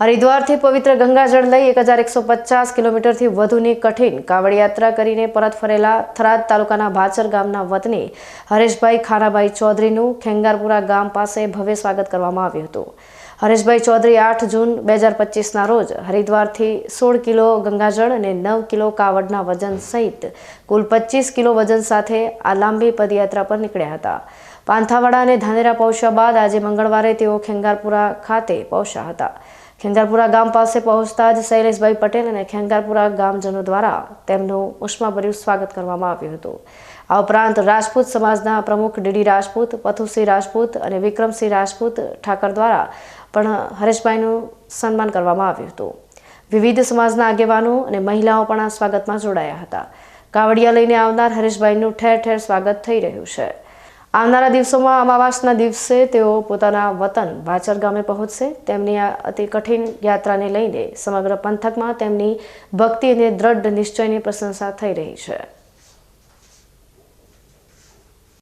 હરિદ્વારથી પવિત્ર ગંગાજળ લઈ એક હજાર એકસો પચાસ કિલોમીટરથી વધુની કઠિન કાવડ યાત્રા કરીને પરત ફરેલા થરાદ તાલુકાના ભાચર ગામના વતની હરેશભાઈ ખારાભાઈ ચૌધરીનું ખેંગારપુરા ગામ પાસે ભવ્ય સ્વાગત કરવામાં આવ્યું હતું. હરેશભાઈ ચૌધરી આઠ જૂન બે હજાર પચીસના રોજ હરિદ્વારથી સોળ કિલો ગંગાજળ અને નવ કિલો કાવડના વજન સહિત કુલ પચીસ કિલો વજન સાથે આ લાંબી પદયાત્રા પર નીકળ્યા હતા. પાંથાવાડા અને ધાનેરા પહોંચ્યા બાદ આજે મંગળવારે તેઓ ખેંગારપુરા ખાતે પહોંચ્યા હતા. ખેંગારપુરા ગામ પાસે પહોંચતા જ શૈલેષભાઈ પટેલ અને ખેંગારપુરા ગામજનો દ્વારા તેમનું ઉષ્માભર્યું સ્વાગત કરવામાં આવ્યું હતું. આ ઉપરાંત રાજપૂત સમાજના પ્રમુખ ડીડી રાજપૂત, પથુસિંહ રાજપૂત અને વિક્રમસિંહ રાજપૂત ઠાકર દ્વારા પણ હરેશભાઈનું સન્માન કરવામાં આવ્યું હતું. વિવિધ સમાજના આગેવાનો અને મહિલાઓ પણ આ સ્વાગતમાં જોડાયા હતા. કાવડિયા લઈને આવનાર હરેશભાઈનું ઠેર ઠેર સ્વાગત થઈ રહ્યું છે. આવનારા દિવસોમાં અમાવાસના દિવસે તેઓ પોતાના વતન વાચર ગામે પહોંચશે. તેમની આ અતિ કઠિન યાત્રાને લઈને સમગ્ર પંથકમાં તેમની ભક્તિ અને દ્રઢ નિશ્ચયની પ્રશંસા થઈ રહી છે.